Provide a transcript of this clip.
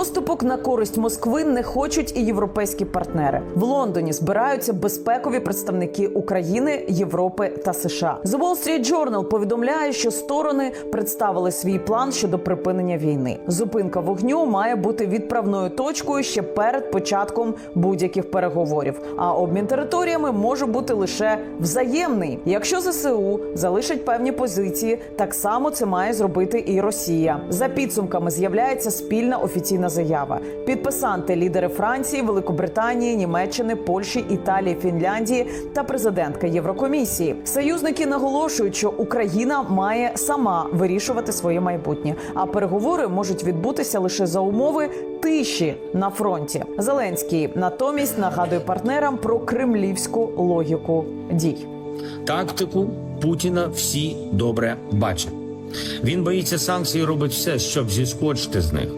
Поступок на користь Москви не хочуть і європейські партнери. В Лондоні збираються безпекові представники України, Європи та США. The Wall Street Journal повідомляє, що сторони представили свій план щодо припинення війни. Зупинка вогню має бути відправною точкою ще перед початком будь-яких переговорів. А обмін територіями може бути лише взаємний. Якщо ЗСУ залишить певні позиції, так само це має зробити і Росія. За підсумками з'являється спільна офіційна заява. Підписанти лідери Франції, Великобританії, Німеччини, Польщі, Італії, Фінляндії та президентка Єврокомісії. Союзники наголошують, що Україна має сама вирішувати своє майбутнє, а переговори можуть відбутися лише за умови тиші на фронті. Зеленський натомість нагадує партнерам про кремлівську логіку дій. Тактику Путіна всі добре бачать. Він боїться санкцій, робить все, щоб зіскочити з них.